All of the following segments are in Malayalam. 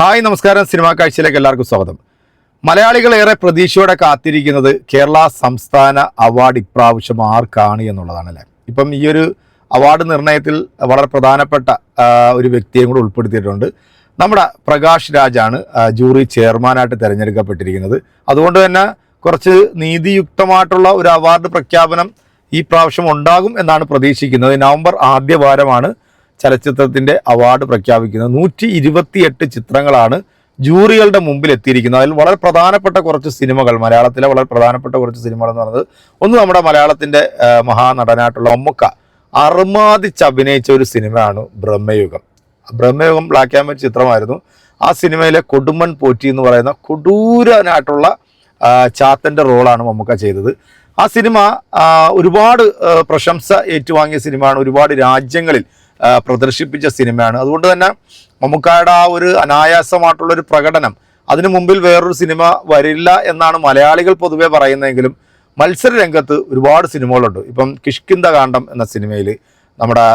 ഹായ് നമസ്കാരം. സിനിമാ കാഴ്ചയിലേക്ക് എല്ലാവർക്കും സ്വാഗതം. മലയാളികൾ ഏറെ പ്രതീക്ഷയോടെ കാത്തിരിക്കുന്നത് കേരള സംസ്ഥാന അവാർഡ് ഇപ്രാവശ്യം ആർക്കാണ് എന്നുള്ളതാണ് അല്ലേ? ഇപ്പം ഈ ഒരു അവാർഡ് നിർണയത്തിൽ വളരെ പ്രധാനപ്പെട്ട ഒരു വ്യക്തിയും കൂടെ ഉൾപ്പെടുത്തിയിട്ടുണ്ട്. നമ്മുടെ പ്രകാശ് രാജാണ് ജൂറി ചെയർമാനായിട്ട് തിരഞ്ഞെടുക്കപ്പെട്ടിരിക്കുന്നത്. അതുകൊണ്ട് തന്നെ കുറച്ച് നീതിയുക്തമായിട്ടുള്ള ഒരു അവാർഡ് പ്രഖ്യാപനം ഈ പ്രാവശ്യം ഉണ്ടാകും എന്നാണ് പ്രതീക്ഷിക്കുന്നത്. നവംബർ ആദ്യ വാരമാണ് ചലച്ചിത്രത്തിന്റെ അവാർഡ് പ്രഖ്യാപിക്കുന്നത് നൂറ്റി ഇരുപത്തിയെട്ട് ചിത്രങ്ങളാണ് ജൂറികളുടെ മുമ്പിൽ എത്തിയിരിക്കുന്നത്. അതിൽ വളരെ പ്രധാനപ്പെട്ട കുറച്ച് സിനിമകൾ മലയാളത്തിലെ വളരെ പ്രധാനപ്പെട്ട കുറച്ച് സിനിമകൾ എന്ന് പറയുന്നത് ഒന്ന് നമ്മുടെ മലയാളത്തിന്റെ മഹാനടനായിട്ടുള്ള മമ്മുക്ക. അർമാദിച്ച് അഭിനയിച്ച ഒരു സിനിമയാണ് Bramayugam. Bramayugam black and white ചിത്രമായിരുന്നു. ആ സിനിമയിലെ കൊടുമൺ പോറ്റി എന്ന് പറയുന്ന കൊടൂരനായിട്ടുള്ള ചാത്തന്റെ റോളാണ് മമ്മുക്ക ചെയ്തത്. ആ സിനിമ ഒരുപാട് പ്രശംസ ഏറ്റുവാങ്ങിയ സിനിമയാണ്. ഒരുപാട് രാജ്യങ്ങളിൽ പ്രദർശിപ്പിച്ച സിനിമയാണ്. അതുകൊണ്ട് തന്നെ മമ്മൂക്കായുടെ ആ ഒരു അനായാസമായിട്ടുള്ള ഒരു പ്രകടനം അതിനു മുമ്പിൽ വേറൊരു സിനിമ വരില്ല എന്നാണ് മലയാളികൾ പൊതുവെ പറയുന്നതെങ്കിലും മത്സര രംഗത്ത് ഒരുപാട് സിനിമകളുണ്ട്. ഇപ്പം കിഷ്കിന്ദ കാണ്ഡം എന്ന സിനിമയിൽ നമ്മുടെ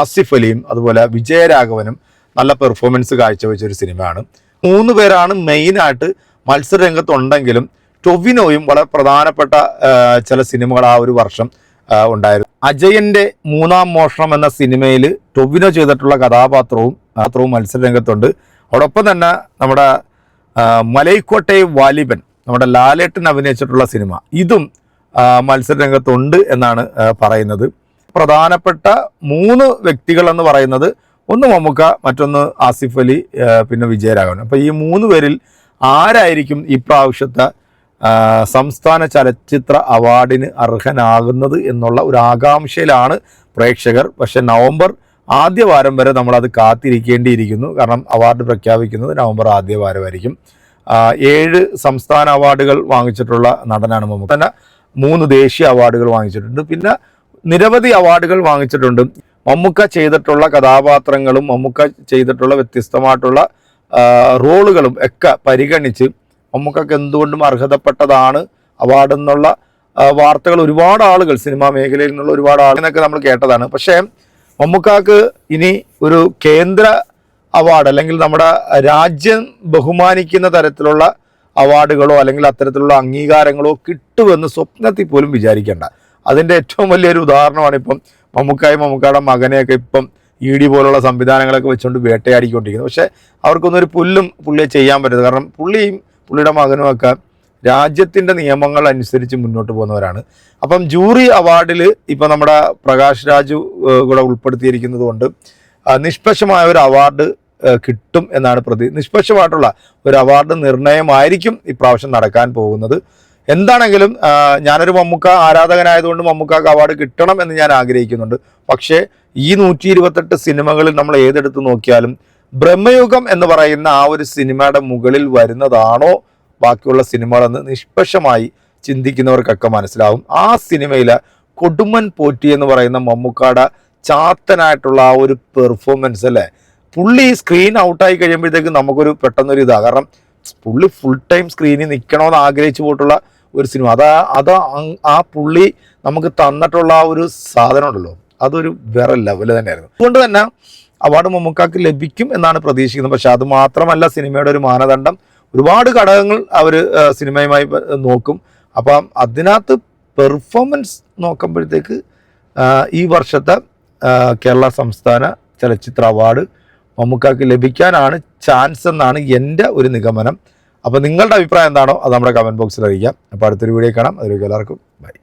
ആസിഫ് അലിയും അതുപോലെ വിജയരാഘവനും നല്ല പെർഫോമൻസ് കാഴ്ചവെച്ച ഒരു സിനിമയാണ്. മൂന്ന് പേരാണ് മെയിനായിട്ട് മത്സര രംഗത്തുണ്ടെങ്കിലും ടൊവിനോയും വളരെ പ്രധാനപ്പെട്ട ചില സിനിമകൾ ആ ഒരു വർഷം ഉണ്ടായിരുന്നു. അജയന്റെ മൂന്നാം മോഷണം എന്ന സിനിമയിൽ ടൊവിനോ ചെയ്തിട്ടുള്ള കഥാപാത്രവും പാത്രവും മത്സര രംഗത്തുണ്ട് അതോടൊപ്പം തന്നെ നമ്മുടെ മലൈക്കോട്ടെ വാലിബൻ നമ്മുടെ ലാലേട്ടൻ അഭിനയിച്ചിട്ടുള്ള സിനിമ. ഇതും ആ, മത്സര രംഗത്തുണ്ട് എന്നാണ് പറയുന്നത്. പ്രധാനപ്പെട്ട മൂന്ന് വ്യക്തികൾ എന്ന് പറയുന്നത് ഒന്ന് മമ്മുക്ക മറ്റൊന്ന് ആസിഫ് അലി പിന്നെ വിജയരാഘവൻ. അപ്പോൾ ഈ മൂന്ന് പേരിൽ ആരായിരിക്കും ഈ പ്രാവശ്യത്തെ ആ, സംസ്ഥാന ചലച്ചിത്ര അവാർഡിന് അർഹനാകുന്നത് എന്നുള്ള ഒരു ആകാംക്ഷയിലാണ് പ്രേക്ഷകർ. പക്ഷെ നവംബർ ആദ്യ വാരം വരെ നമ്മളത് കാത്തിരിക്കേണ്ടിയിരിക്കുന്നു. കാരണം അവാർഡ് പ്രഖ്യാപിക്കുന്നത് നവംബർ ആദ്യ വാരമായിരിക്കും. ഏഴ് സംസ്ഥാന അവാർഡുകൾ വാങ്ങിച്ചിട്ടുള്ള നടനാണ് മമ്മൂക്ക തന്നെ മൂന്ന് ദേശീയ അവാർഡുകൾ വാങ്ങിച്ചിട്ടുണ്ട്. പിന്നെ നിരവധി അവാർഡുകൾ വാങ്ങിച്ചിട്ടുണ്ട്. മമ്മൂക്ക ചെയ്തിട്ടുള്ള കഥാപാത്രങ്ങളും മമ്മൂക്ക ചെയ്തിട്ടുള്ള വ്യത്യസ്തമായിട്ടുള്ള റോളുകളും ഒക്കെ പരിഗണിച്ച് മമ്മൂക്കക്ക് എന്തുകൊണ്ടും അർഹതപ്പെട്ടതാണ് അവാർഡ് എന്നുള്ള വാർത്തകൾ ഒരുപാട് ആളുകൾ സിനിമാ മേഖലയിൽ നിന്നുള്ള ഒരുപാട് ആളുകളൊക്കെ നമ്മൾ കേട്ടതാണ്. പക്ഷേ മമ്മൂക്കാക്ക് ഇനി ഒരു കേന്ദ്ര അവാർഡ് അല്ലെങ്കിൽ നമ്മുടെ രാജ്യം ബഹുമാനിക്കുന്ന തരത്തിലുള്ള അവാർഡുകളോ അല്ലെങ്കിൽ അത്തരത്തിലുള്ള അംഗീകാരങ്ങളോ കിട്ടുമെന്ന് സ്വപ്നത്തിൽ പോലും വിചാരിക്കേണ്ട. അതിന്റെ ഏറ്റവും വലിയൊരു ഉദാഹരണമാണ് ഇപ്പം മമ്മൂക്കായും മമ്മൂക്കയുടെ മകനെയൊക്കെ ഇപ്പം ഇ ഡി പോലുള്ള സംവിധാനങ്ങളൊക്കെ വെച്ചുകൊണ്ട് വേട്ടയാടിക്കൊണ്ടിരിക്കുന്നത്. പക്ഷേ അവർക്കൊന്നും ഒരു പുല്ലും പുള്ളിയെ ചെയ്യാൻ പറ്റരുത് കാരണം പുള്ളിയും പുള്ളിയുടെ മകനും ഒക്കെ രാജ്യത്തിന്റെ നിയമങ്ങൾ അനുസരിച്ച് മുന്നോട്ട് പോകുന്നവരാണ്. അപ്പം ജൂറി അവാർഡിൽ ഇപ്പം നമ്മുടെ പ്രകാശ് രാജു കൂടെ ഉൾപ്പെടുത്തിയിരിക്കുന്നത് കൊണ്ട് നിഷ്പക്ഷമായ ഒരു അവാർഡ് കിട്ടും എന്നാണ് പ്രതി നിഷ്പക്ഷമായിട്ടുള്ള ഒരു അവാർഡ് നിർണയമായിരിക്കും ഇപ്രാവശ്യം നടക്കാൻ പോകുന്നത്. എന്താണെങ്കിലും ഞാനൊരു മമ്മൂക്ക ആരാധകനായതുകൊണ്ട് മമ്മൂക്കാക്ക് അവാർഡ് കിട്ടണം എന്ന് ഞാൻ ആഗ്രഹിക്കുന്നുണ്ട്. പക്ഷേ ഈ നൂറ്റി സിനിമകളിൽ നമ്മൾ ഏതെടുത്ത് നോക്കിയാലും ബ്രഹ്മയുഗം എന്ന് പറയുന്ന ആ ഒരു സിനിമയുടെ മുകളിൽ വരുന്നതാണോ ബാക്കിയുള്ള സിനിമകളെന്ന് നിഷ്പക്ഷമായി ചിന്തിക്കുന്നവർക്കൊക്കെ മനസ്സിലാവും. ആ സിനിമയിലെ കൊടുമൻ പോറ്റി എന്ന് പറയുന്ന മമ്മൂക്കാടെ ചാത്തനായിട്ടുള്ള ആ ഒരു പെർഫോമൻസ് അല്ലേ? പുള്ളി സ്ക്രീൻ ഔട്ടായി കഴിയുമ്പോഴത്തേക്ക് നമുക്കൊരു പെട്ടെന്നൊരു ഇതാണ് കാരണം പുള്ളി ഫുൾ ടൈം സ്ക്രീനിൽ നിൽക്കണമെന്ന് ആഗ്രഹിച്ചു പോയിട്ടുള്ള ഒരു സിനിമ. അതാ അത് ആ പുള്ളി നമുക്ക് തന്നിട്ടുള്ള ആ ഒരു സാധനം ഉണ്ടല്ലോ അതൊരു വേറെ ലെവൽ തന്നെയായിരുന്നു. അതുകൊണ്ട് തന്നെ അവാർഡ് മമ്മൂക്കാക്ക് ലഭിക്കും എന്നാണ് പ്രതീക്ഷിക്കുന്നത്. പക്ഷെ അത് മാത്രമല്ല സിനിമയുടെ ഒരു മാനദണ്ഡം. ഒരുപാട് ഘടകങ്ങൾ അവർ സിനിമയുമായി നോക്കും. അപ്പം അതിനകത്ത് പെർഫോമൻസ് നോക്കുമ്പോഴത്തേക്ക് ഈ വർഷത്തെ കേരള സംസ്ഥാന ചലച്ചിത്ര അവാർഡ് മമ്മൂക്കാക്ക് ലഭിക്കാനാണ് ചാൻസ് എന്നാണ് എന്റെ ഒരു നിഗമനം. അപ്പോൾ നിങ്ങളുടെ അഭിപ്രായം എന്താണോ അത് നമ്മുടെ കമന്റ് ബോക്സിൽ അറിയിക്കാം. അപ്പോൾ അടുത്തൊരു വീഡിയോ കാണാം. അതിലേക്ക് എല്ലാവർക്കും ബൈ.